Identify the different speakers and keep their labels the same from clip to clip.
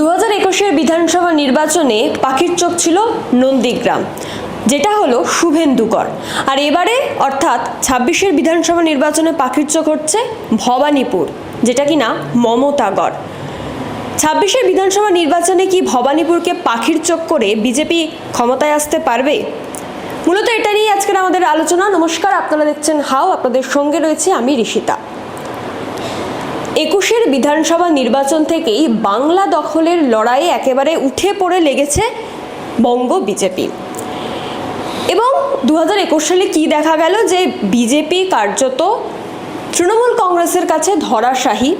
Speaker 1: দু হাজার একুশের বিধানসভা নির্বাচনে পাখির চোখ ছিল নন্দীগ্রাম, যেটা হলো শুভেন্দুকর আর এবারে অর্থাৎ ছাব্বিশের বিধানসভা নির্বাচনে পাখির চোখ হচ্ছে ভবানীপুর, যেটা কিনা মমতাগড়। ছাব্বিশের বিধানসভা নির্বাচনে কি ভবানীপুরকে পাখির চোখ করে বিজেপি ক্ষমতায় আসতে পারবে? মূলত এটা নিয়ে আজকের আমাদের আলোচনা। নমস্কার, আপনারা দেখছেন হাও, আপনাদের সঙ্গে রয়েছে আমি ঋষিতা। একুশের বিধানসভা নির্বাচন থেকেই বাংলা দখলের লড়াইয়ে একেবারে উঠে পড়ে লেগেছে বঙ্গ বিজেপি। এবং দু হাজার একুশ সালে কী দেখা গেল যে বিজেপি কার্যত তৃণমূল কংগ্রেসের কাছে ধরাশাহী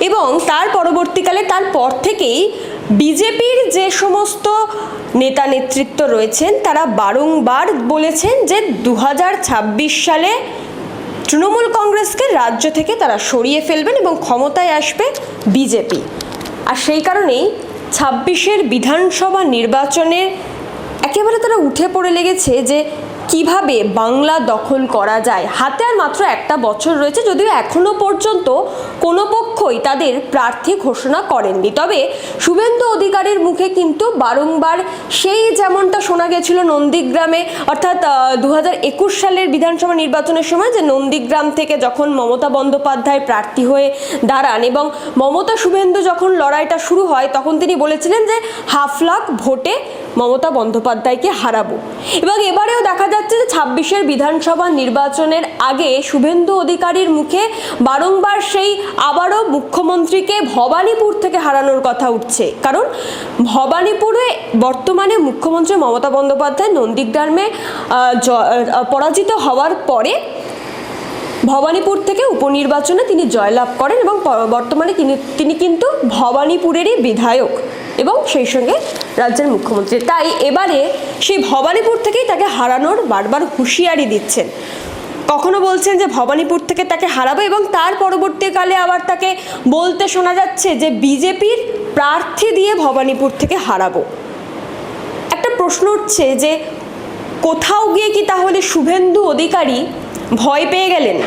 Speaker 1: এবং তার পরবর্তীকালে তার পর থেকেই বিজেপির যে সমস্ত নেতা নেতৃত্ব রয়েছেন, তারা বারংবার বলেছেন যে দু হাজার ছাব্বিশ সালে তৃণমূল কংগ্রেসকে রাজ্য থেকে তারা সরিয়ে ফেলবেন এবং ক্ষমতায় আসবে বিজেপি। আর সেই কারণেই ছাব্বিশের বিধানসভা নির্বাচনে একেবারে তারা উঠে পড়ে লেগেছে যে কীভাবে বাংলা দখল করা যায়? হাতে আর মাত্র একটা বছর রয়েছে যদিও এখনও পর্যন্ত কোনো পক্ষই তাদের প্রার্থী ঘোষণা করেননি। তবে শুভেন্দু অধিকারের মুখে কিন্তু বারংবার সেই যেমনটা শোনা গেছিল নন্দীগ্রামে, অর্থাৎ দু হাজার একুশ সালের বিধানসভা নির্বাচনের সময় যে নন্দীগ্রাম থেকে যখন মমতা বন্দ্যোপাধ্যায় প্রার্থী হয়ে দাঁড়ান এবং মমতা শুভেন্দু যখন লড়াইটা শুরু হয়, তখন তিনি বলেছিলেন যে হাফ লাখ ভোটে মমতা বন্দ্যোপাধ্যায়কে হারাবো। এবং এবারেও দেখা যাচ্ছে যে ছাব্বিশের বিধানসভা নির্বাচনের আগে শুভেন্দু অধিকারীর মুখে বারংবার সেই আবারও মুখ্যমন্ত্রীকে ভবানীপুর থেকে হারানোর কথা উঠছে। কারণ ভবানীপুরে বর্তমানে মুখ্যমন্ত্রী মমতা বন্দ্যোপাধ্যায় নন্দীগ্রামে পরাজিত হওয়ার পরে ভবানীপুর থেকে উপনির্বাচনে তিনি জয়লাভ করেন এবং বর্তমানে তিনি কিন্তু ভবানীপুরেরই বিধায়ক। এবং সেই সঙ্গে রাজ্যের মুখ্যমন্ত্রী। তাই এবারে সেই ভবানীপুর থেকেই তাকে হারানোর বারবার হুঁশিয়ারি দিচ্ছেন। কখনো বলছেন যে ভবানীপুর থেকে তাকে হারাবো এবং তার পরবর্তীকালে আবার তাকে বলতে শোনা যাচ্ছে যে বিজেপির প্রার্থী দিয়ে ভবানীপুর থেকে হারাবো। একটা প্রশ্ন উঠছে যে কোথাও গিয়ে কি তাহলে শুভেন্দু অধিকারী ভয় পেয়ে গেলেন?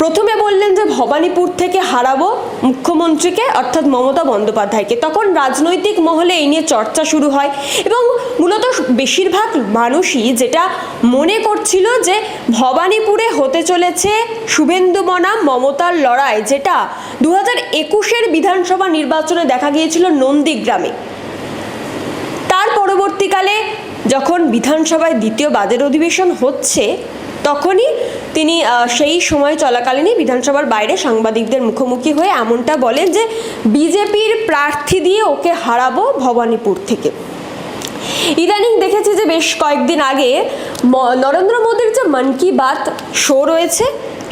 Speaker 1: প্রথমে বললেন যে ভবানীপুর থেকে হারাবো মুখ্যমন্ত্রীকে, অর্থাৎ মমতা বন্দ্যোপাধ্যায়কে। তখন রাজনৈতিক মহলে এই নিয়ে চর্চা শুরু হয় এবং মূলত বেশিরভাগ মানুষই যেটা মনে করছিল যে ভবানীপুরে হতে চলেছে শুভেন্দু বনাম মমতার লড়াই, যেটা দু হাজার একুশের বিধানসভা নির্বাচনে দেখা গিয়েছিল নন্দীগ্রামে। তার পরবর্তীকালে যখন বিধানসভায় দ্বিতীয় বাজেট অধিবেশন হচ্ছে, তখনই তিনি সেই সময় চলাকালীনই বিধানসভার বাইরে সাংবাদিকদের মুখোমুখি হয়ে এমনটা বলেন যে, বিজেপির প্রার্থী দিয়ে ওকে হারাবো ভবানীপুর থেকে। ইদানিং দেখেছি যে বেশ কয়েকদিন আগে নরেন্দ্র মোদীর যে মন কি বাত শো রয়েছে,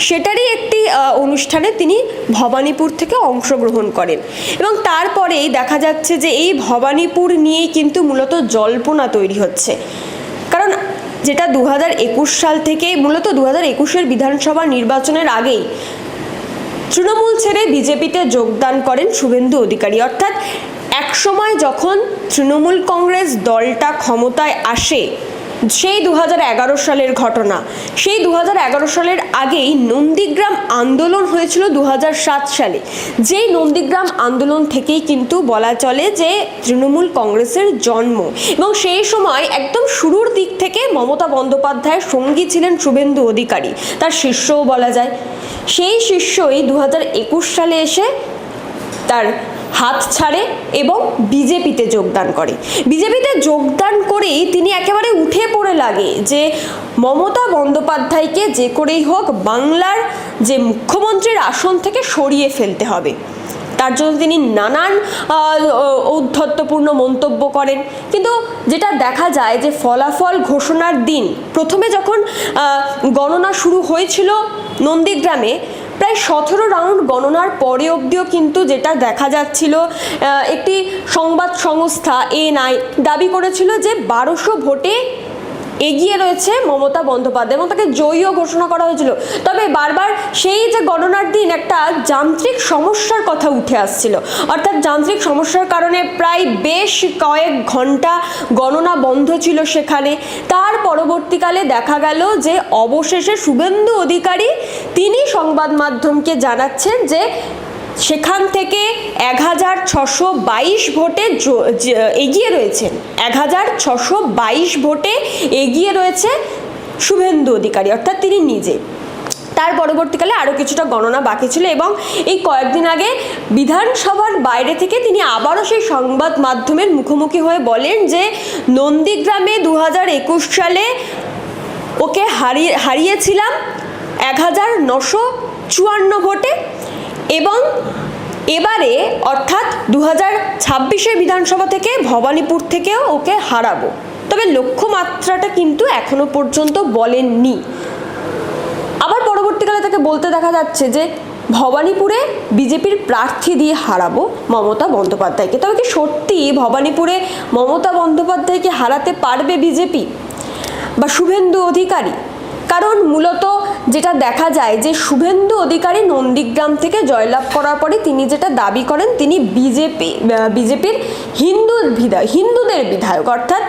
Speaker 1: সেটারই একটি অনুষ্ঠানে তিনি ভবানীপুর থেকে অংশগ্রহণ করেন। এবং তারপরেই দেখা যাচ্ছে যে এই ভবানীপুর নিয়েই কিন্তু মূলত জল্পনা তৈরি হচ্ছে। যেটা দু হাজার একুশ সাল থেকে মূলত দু হাজার একুশের বিধানসভা নির্বাচনের আগেই তৃণমূল ছেড়ে বিজেপিতে যোগদান করেন শুভেন্দু অধিকারী। অর্থাৎ এক সময় যখন তৃণমূল কংগ্রেস দলটা ক্ষমতায় আসে সেই দু হাজার এগারো সালের ঘটনা। সেই দু হাজার এগারো সালের আগেই নন্দীগ্রাম আন্দোলন হয়েছিল দু হাজার সাত সালে। যেই নন্দীগ্রাম আন্দোলন থেকেই কিন্তু বলা চলে যে তৃণমূল কংগ্রেসের জন্ম। এবং সেই সময় একদম শুরুর দিক থেকে মমতা বন্দ্যোপাধ্যায়ের সঙ্গী ছিলেন শুভেন্দু অধিকারী। তার শিষ্যও বলা যায়। সেই শিষ্যই দু হাজার একুশ সালে এসে তার হাত ছাড়ে এবং বিজেপিতে যোগদান করে। বিজেপিতে যোগদান করেই তিনি একেবারে উঠে পড়ে লাগে যে মমতা বন্দ্যোপাধ্যায়কে যে করেই হোক বাংলার যে মুখ্যমন্ত্রীর আসন থেকে সরিয়ে ফেলতে হবে। তার জন্য তিনি নানান ঔদ্ধত্যপূর্ণ মন্তব্য করেন। কিন্তু যেটা দেখা যায় যে ফলাফল ঘোষণার দিন, প্রথমে যখন গণনা শুরু হয়েছিল নন্দীগ্রামে প্রায় সতেরো রাউন্ড গণনার পরে অবধিও কিন্তু যেটা দেখা যাচ্ছিল একটি সংবাদ সংস্থা এনআই দাবি করেছিল যে বারোশো ভোটে এগিয়ে রয়েছে মমতা বন্দ্যোপাধ্যায় এবং তাকে জয়ীও ঘোষণা করা হয়েছিল। তবে বারবার সেই যে গণনার দিন একটা যান্ত্রিক সমস্যার কথা উঠে আসছিল। অর্থাৎ যান্ত্রিক সমস্যার কারণে প্রায় বেশ কয়েক ঘণ্টা গণনা বন্ধ ছিল সেখানে। তার পরবর্তীকালে দেখা গেল যে অবশেষে শুভেন্দু অধিকারী তিনি সংবাদ মাধ্যমকে জানাচ্ছেন যে সেখান থেকে এক হাজার ছশো বাইশ ভোটে এগিয়ে রয়েছেন। এক হাজার ছশো বাইশ ভোটে এগিয়ে রয়েছে শুভেন্দু অধিকারী, অর্থাৎ তিনি নিজে। তার পরবর্তীকালে আরও কিছুটা গণনা বাকি ছিল এবং এই কয়েকদিন আগে বিধানসভার বাইরে থেকে তিনি আবারও সেই সংবাদ মাধ্যমের মুখোমুখি হয়ে বলেন যে, নন্দীগ্রামে দু হাজার একুশ সালে ওকে হারিয়ে হারিয়েছিলাম এক হাজার নশো চুয়ান্ন ভোটে। এবং এবারে, অর্থাৎ দু হাজার ছাব্বিশের বিধানসভা থেকে ভবানীপুর থেকেও ওকে হারাবো। তবে লক্ষ্যমাত্রাটা কিন্তু এখনও পর্যন্ত বলেননি। আবার পরবর্তীকালে তাকে বলতে দেখা যাচ্ছে যে, ভবানীপুরে বিজেপির প্রার্থী দিয়ে হারাবো মমতা বন্দ্যোপাধ্যায়কে। তবে কি সত্যি ভবানীপুরে মমতা বন্দ্যোপাধ্যায়কে হারাতে পারবে বিজেপি বা শুভেন্দু অধিকারী? কারণ মূলত যেটা দেখা যায় যে শুভেন্দু অধিকারী নন্দীগ্রাম থেকে জয়লাভ করার পরে তিনি যেটা দাবি করেন, তিনি বিজেপি বিজেপির হিন্দু বিধায়ক, হিন্দুদের বিধায়ক, অর্থাৎ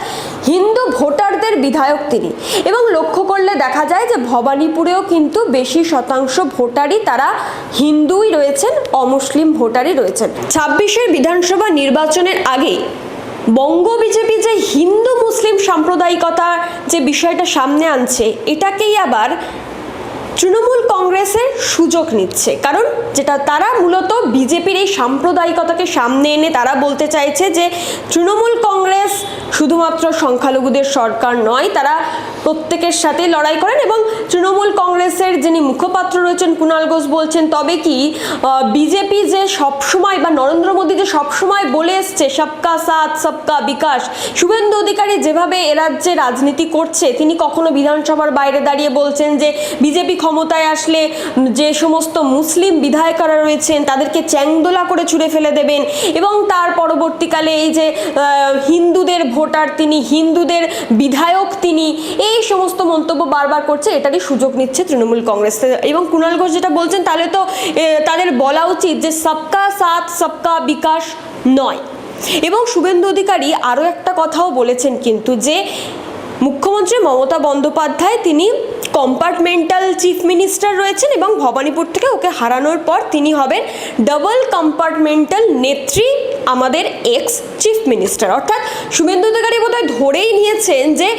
Speaker 1: হিন্দু ভোটারদের বিধায়ক তিনি। এবং লক্ষ্য করলে দেখা যায় যে ভবানীপুরেও কিন্তু বেশি শতাংশ ভোটারই তারা হিন্দুই রয়েছেন, অমুসলিম ভোটারই রয়েছেন। ছাব্বিশের বিধানসভা নির্বাচনের আগেই বঙ্গ বিজেপি যে হিন্দু মুসলিম সাম্প্রদায়িকতার যে বিষয়টা সামনে আনছে, এটাকেই আবার তৃণমূল কংগ্রেসের সুযোগ নিচ্ছে। কারণ যেটা তারা মূলত বিজেপির এই সাম্প্রদায়িকতাকে সামনে এনে তারা বলতে চাইছে যে, তৃণমূল কংগ্রেস শুধুমাত্র সংখ্যালঘুদের সরকার নয়, তারা প্রত্যেকের সাথে লড়াই করেন এবং তৃণমূল কংগ্রেসের যিনি মুখপাত্র রয়েছেন কুণাল ঘোষ বলছেন, তবে কি বিজেপি যে সবসময় বা নরেন্দ্র মোদী যে সবসময় বলে এসছে, সবকা সাথ, সবকা বিকাশ শুভেন্দু অধিকারী যেভাবে এরাজ্যে রাজনীতি করছে, তিনি কখনো বিধানসভার বাইরে দাঁড়িয়ে বলছেন যে, বিজেপি ক্ষমতায় আসলে যে সমস্ত মুসলিম বিধায়করা রয়েছেন, তাদেরকে চ্যাংদোলা করে ছুঁড়ে ফেলে দেবেন এবং তার পরবর্তীকালে এই যে হিন্দুদের ভোটার তিনি, হিন্দুদের বিধায়ক তিনি, এই সমস্ত মন্তব্য বারবার করছে, এটারই সুযোগ নিচ্ছে তৃণমূল কংগ্রেস। এবং কুণাল ঘোষ যেটা বলছেন, তাহলে তো তাদের বলা উচিত যে সবকা সাথ, সবকা বিকাশ নয়। এবং শুভেন্দু অধিকারী আরও একটা কথাও বলেছেন কিন্তু যে, মুখ্যমন্ত্রী মমতা বন্দ্যোপাধ্যায় তিনি কম্পার্টমেন্টাল চিফ মিনিস্টার রয়েছেন এবং ভবানীপুর থেকে ওকে হারানোর পর তিনি হবেন ডাবল কম্পার্টমেন্টাল নেত্রী আমাদের এক্স চিফ মিনিস্টার। অর্থাৎ শুভেন্দু অধিকারী বোধহয় ধরেই নিয়েছেন যে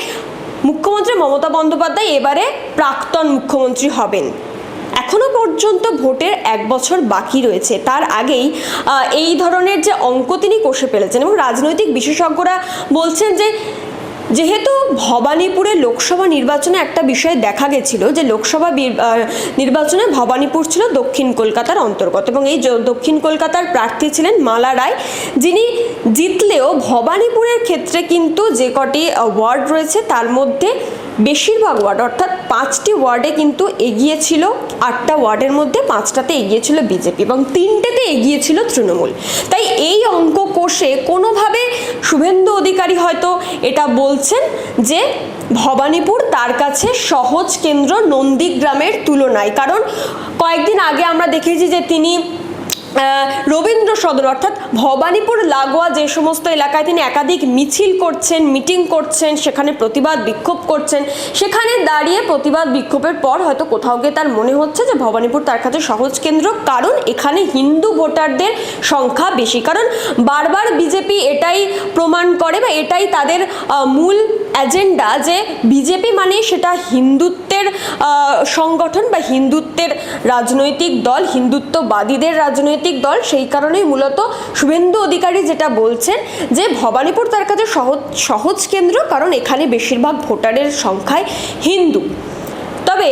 Speaker 1: মুখ্যমন্ত্রী মমতা বন্দ্যোপাধ্যায় এবারে প্রাক্তন মুখ্যমন্ত্রী হবেন। এখনও পর্যন্ত ভোটের এক বছর বাকি রয়েছে। তার আগেই এই ধরনের যে অঙ্ক তিনি কষে ফেলেছেন এবং রাজনৈতিক বিশেষজ্ঞরা বলছেন যে যেহেতু ভবানীপুরে লোকসভা নির্বাচনে একটা বিষয় দেখা গেছিল, যে লোকসভা নির্বাচনে ভবানীপুর ছিল দক্ষিণ কলকাতার অন্তর্গত এবং এই দক্ষিণ কলকাতার প্রার্থী ছিলেন মালা রায়। যিনি জিতলেও ভবানীপুরের ক্ষেত্রে কিন্তু যে কটি ওয়ার্ড রয়েছে, তার মধ্যে বেশিরভাগ ওয়ার্ড, অর্থাৎ পাঁচটি ওয়ার্ডে কিন্তু এগিয়েছিল, আটটা ওয়ার্ডের মধ্যে পাঁচটাতে এগিয়েছিল বিজেপি এবং তিনটেতে এগিয়েছিল তৃণমূল। তাই এই অঙ্ক কোষে কোনোভাবে শুভেন্দু অধিকারী হয়তো এটা বলছেন যে ভবানীপুর তার কাছে সহজ কেন্দ্র নন্দীগ্রামের তুলনায়। কারণ কয়েকদিন আগে আমরা দেখেছি যে তিনি রবীন্দ্র সদন, অর্থাৎ ভবানীপুর, লাগোয়া যে সমস্ত এলাকায় তিনি একাধিক মিছিল করছেন, মিটিং করছেন, সেখানে প্রতিবাদ বিক্ষোভ করছেন, সেখানে দাঁড়িয়ে প্রতিবাদ বিক্ষোভের পর হয়তো কোথাও গিয়ে তার মনে হচ্ছে যে ভবানীপুর তার কাছে সহজ কেন্দ্র, কারণ এখানে হিন্দু ভোটারদের সংখ্যা বেশি। কারণ বারবার বিজেপি এটাই প্রমাণ করে বা এটাই তাদের মূল এজেন্ডা যে বিজেপি মানে সেটা হিন্দুত্বের সংগঠন বা হিন্দুত্বের রাজনৈতিক দল, হিন্দুত্ববাদীদের রাজনৈতিক দল। সেই কারণেই মূলত শুভেন্দু অধিকারী যেটা বলছেন যে ভবানীপুর তার কাছে সহজ সহজ কেন্দ্র, কারণ এখানে বেশিরভাগ ভোটারের সংখ্যায় হিন্দু। তবে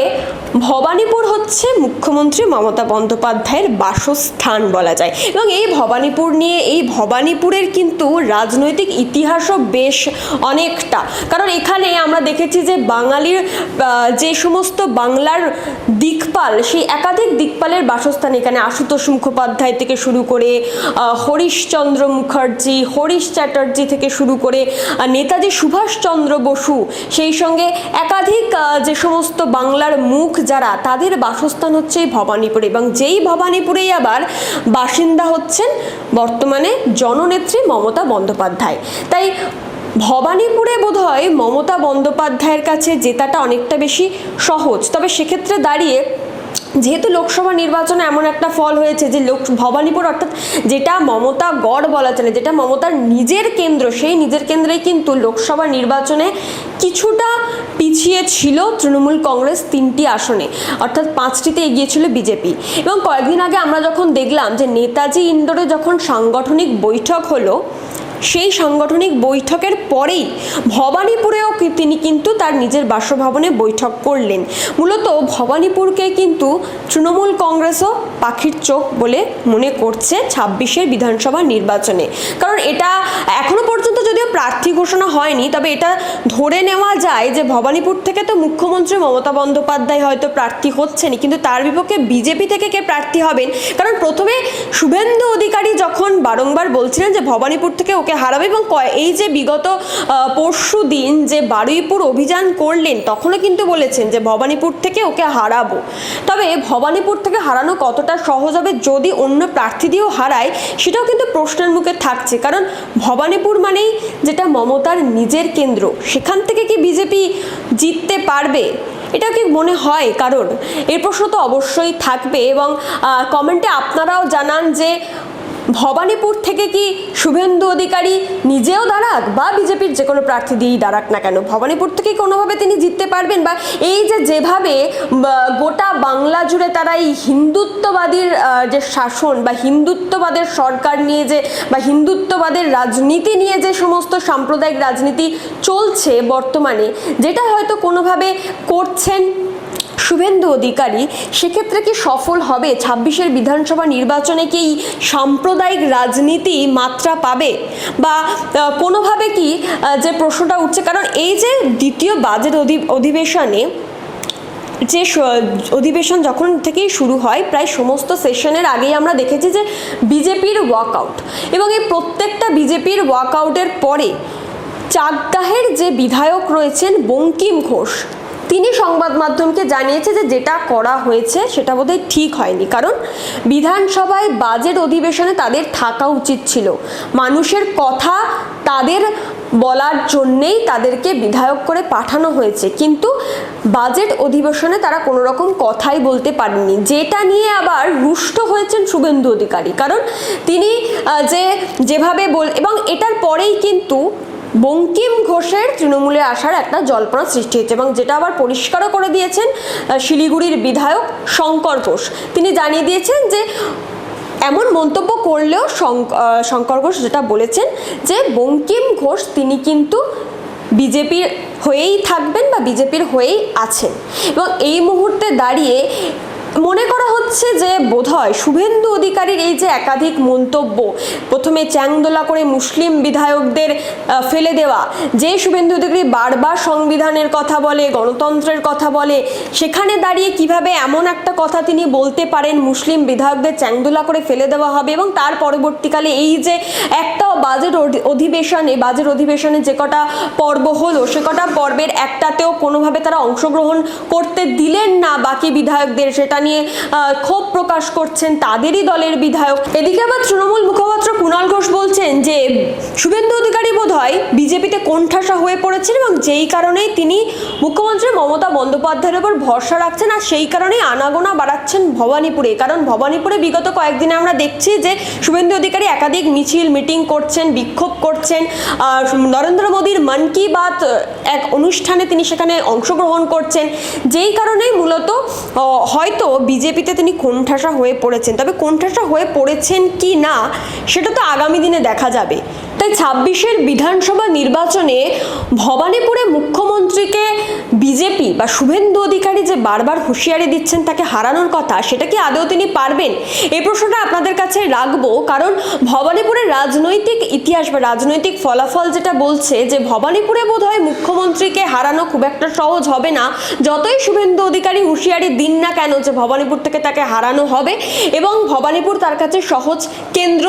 Speaker 1: ভবানীপুর হচ্ছে মুখ্যমন্ত্রী মমতা বন্দ্যোপাধ্যায়ের বাসস্থান বলা যায়। এবং এই ভবানীপুর নিয়ে, এই ভবানীপুরের কিন্তু রাজনৈতিক ইতিহাসও বেশ অনেকটা। কারণ এখানে আমরা দেখেছি যে বাঙালির যে সমস্ত বাংলার দিকপাল, সেই একাধিক দিকপালের বাসস্থান এখানে। আশুতোষ মুখোপাধ্যায় থেকে শুরু করে হরিশচন্দ্র মুখার্জি, হরিশ চ্যাটার্জি থেকে শুরু করে নেতাজি সুভাষচন্দ্র বসু, সেই সঙ্গে একাধিক যে সমস্ত বাংলার মুখ যারা, তাদের বাসস্থান হচ্ছে এই ভবানীপুর এবং যেই ভবানীপুরেই আবার বাসিন্দা হচ্ছেন বর্তমানে জননেত্রী মমতা বন্দ্যোপাধ্যায়। তাই ভবানীপুরে বোধহয় মমতা বন্দ্যোপাধ্যায়ের কাছে জেতাটা অনেকটা বেশি সহজ। তবে সেক্ষেত্রে দাঁড়িয়ে যেহেতু লোকসভা নির্বাচনে এমন একটা ফল হয়েছে যে লোক, ভবানীপুর অর্থাৎ যেটা মমতা গড় বলা চলে, যেটা মমতার নিজের কেন্দ্র, সেই নিজের কেন্দ্রেই কিন্তু লোকসভা নির্বাচনে কিছুটা পিছিয়ে ছিল তৃণমূল কংগ্রেস তিনটি আসনে, অর্থাৎ পাঁচটিতে এগিয়ে ছিল বিজেপি। এবং কয়েকদিন আগে আমরা যখন দেখলাম যে নেতাজি ইন্দোরে যখন সাংগঠনিক বৈঠক হলো সেই সাংগঠনিক বৈঠকের পরেই ভবানীপুরেও তিনি কিন্তু তার নিজের বাসভবনে বৈঠক করলেন। মূলত ভবানীপুরকে কিন্তু তৃণমূল কংগ্রেসও পাখির চোখ বলে মনে করছে ছাব্বিশের বিধানসভা নির্বাচনে। কারণ এটা এখনও পর্যন্ত যদিও প্রার্থী ঘোষণা হয়নি, তবে এটা ধরে নেওয়া যায় যে ভবানীপুর থেকে তো মুখ্যমন্ত্রী মমতা বন্দ্যোপাধ্যায় হয়তো প্রার্থী হচ্ছেনই কিন্তু তার বিপক্ষে বিজেপি থেকে কে প্রার্থী হবেন? কারণ প্রথমে শুভেন্দু অধিকারী যখন বারংবার বলছিলেন যে ভবানীপুর থেকে ওকে হারাবে এবং এই যে বিগত পরশু দিন যে বারুইপুর অভিযান করলেন, তখনও কিন্তু বলেছেন যে ভবানীপুর থেকে ওকে হারাবো। তবে ভবানীপুর থেকে হারানো কতটা সহজ হবে যদি অন্য প্রার্থী দিয়েও হারায়, সেটাও কিন্তু প্রশ্নের মুখে থাকছে। কারণ ভবানীপুর মানেই যেটা মমতার নিজের কেন্দ্র। সেখান থেকে কি বিজেপি জিততে পারবে? এটা কি মনে হয়? কারণ এর প্রশ্ন তো অবশ্যই থাকবে এবং কমেন্টে আপনারাও জানান যে ভবানীপুর থেকে কি শুভেন্দু অধিকারী নিজেও দাঁড়াক বা বিজেপির যে কোনো প্রার্থী দিয়েই দাঁড়াক না কেন? ভবানীপুর থেকে কোনোভাবে তিনি জিততে পারবেন? বা এই যে যেভাবে গোটা বাংলা জুড়ে তারা এই হিন্দুত্ববাদীর যে শাসন বা হিন্দুত্ববাদের সরকার নিয়ে যে বা হিন্দুত্ববাদের রাজনীতি নিয়ে যে সমস্ত সাম্প্রদায়িক রাজনীতি চলছে বর্তমানে, যেটা হয়তো কোনোভাবে করছেন শুভেন্দু অধিকারী, সেক্ষেত্রে কি সফল হবে? ছাব্বিশের বিধানসভা নির্বাচনে কি সাম্প্রদায়িক রাজনীতি মাত্রা পাবে? বা কোনোভাবে কি যে প্রশ্নটা উঠছে, কারণ এই যে দ্বিতীয় বাজেট অধি- অধিবেশনে যে অধিবেশন যখন থেকেই শুরু হয়, প্রায় সমস্ত সেশনের আগেই আমরা দেখেছি যে বিজেপির ওয়াকআউট। এবং এই প্রত্যেকটা বিজেপির ওয়াকআউটের পরে চাকদাহের যে বিধায়ক রয়েছেন বঙ্কিম ঘোষ তিনি সংবাদ মাধ্যমকে জানিয়েছে যে যেটা করা হয়েছে সেটা বোধহয় ঠিক হয়নি। কারণ বিধানসভায় বাজেট অধিবেশনে তাদের থাকা উচিত ছিল। মানুষের কথা তাদের বলার জন্যেই তাদেরকে বিধায়ক করে পাঠানো হয়েছে। কিন্তু বাজেট অধিবেশনে তারা কোনো রকম কথাই বলতে পারেননি। যেটা নিয়ে আবার রুষ্ট হয়েছেন শুভেন্দু অধিকারী। কারণ তিনি যে, যেভাবে বল এবং এটার পরেই কিন্তু বঙ্কিম ঘোষের তৃণমূলে আসার একটা জল্পনা সৃষ্টি হয়েছে এবং যেটা আবার পরিষ্কারও করে দিয়েছেন শিলিগুড়ির বিধায়ক শঙ্কর ঘোষ। তিনি জানিয়ে দিয়েছেন যে, এমন মন্তব্য করলেও শঙ্কর ঘোষ যেটা বলেছেন যে, বঙ্কিম ঘোষ তিনি কিন্তু বিজেপির হয়েই থাকবেন বা বিজেপির হয়েই আছেন। এবং এই মুহূর্তে দাঁড়িয়ে মনে করা হচ্ছে যে বোধহয় শুভেন্দু অধিকারীর এই যে একাধিক মন্তব্য, প্রথমে চ্যাংদোলা করে মুসলিম বিধায়কদের ফেলে দেওয়া, যে শুভেন্দু অধিকারী বারবার সংবিধানের কথা বলে, গণতন্ত্রের কথা বলে, সেখানে দাঁড়িয়ে কীভাবে এমন একটা কথা তিনি বলতে পারেন মুসলিম বিধায়কদের চ্যাংদোলা করে ফেলে দেওয়া হবে এবং তার পরবর্তীকালে এই যে একটা বাজেট অধিবেশনে বাজেট অধিবেশনে যে কটা পর্ব হলো, সে কটা পর্বের একটাতেও কোনোভাবে তারা অংশগ্রহণ করতে দিলেন না বাকি বিধায়কদের, সেটা নিয়ে ক্ষোভ প্রকাশ করছেন তাদেরই দলের বিধায়ক। এদিকে আবার তৃণমূল মুখপাত্র কুণাল ঘোষ বলছেন যে শুভেন্দু অধিকারী বোধ হয় বিজেপিতে কোণঠাসা হয়ে পড়েছেন এবং যেই কারণেই তিনি মুখ্যমন্ত্রী মমতা বন্দ্যোপাধ্যায়ের উপর ভরসা রাখছেন আর সেই কারণেই আনাগোনা বাড়াচ্ছেন ভবানীপুরে। কারণ ভবানীপুরে বিগত কয়েকদিনে আমরা দেখছি যে শুভেন্দু অধিকারী একাধিক মিছিল, মিটিং করছেন, বিক্ষোভ করছেন। আর নরেন্দ্র মোদীর মন কি বাত এক অনুষ্ঠানে তিনি সেখানে অংশগ্রহণ করছেন। যেই কারণেই মূলত হয়তো বিজেপিতে তিনি কোণঠাসা হয়ে পড়েছেন। তবে কোণঠাসা হয়ে পড়েছেন কি না সেটা তো আগামী দিনে দেখা যাবে। তাই ছাব্বিশের বিধানসভা নির্বাচনে ভবানীপুরে মুখ্যমন্ত্রীকে বিজেপি বা শুভেন্দু অধিকারী যে বারবার হুঁশিয়ারি দিচ্ছেন তাকে হারানোর কথা, সেটা কি আদৌ তিনি পারবেন? এই প্রশ্নটা আপনাদের কাছে রাখব, কারণ ভবানীপুরের রাজনৈতিক ইতিহাস বা রাজনৈতিক ফলাফল যেটা বলছে যে ভবানীপুরে বোধহয় মুখ্যমন্ত্রীকে হারানো খুব একটা সহজ হবে না। যতই শুভেন্দু অধিকারী হুঁশিয়ারি দিন না কেন যে ভবানীপুর থেকে তাকে হারানো হবে এবং ভবানীপুর তার কাছে সহজ কেন্দ্র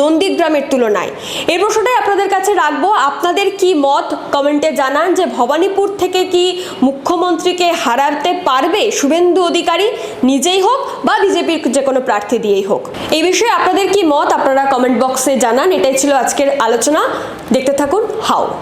Speaker 1: নন্দীগ্রামের তুলনায়। এই প্রশ্নটাই আপনাদের কাছে রাখব। আপনাদের কি মত? কমেন্টে জানান যে ভবানীপুর থেকে কি মুখ্যমন্ত্রীকে হারাতে পারবে শুভেন্দু অধিকারী, নিজেই হোক বা বিজেপির যে কোনো প্রার্থী দিয়েই হোক। এই বিষয়ে আপনাদের কি মত? আপনারা কমেন্ট বক্সে জানান। এটাই ছিল আজকের আলোচনা। দেখতে থাকুন, হাও।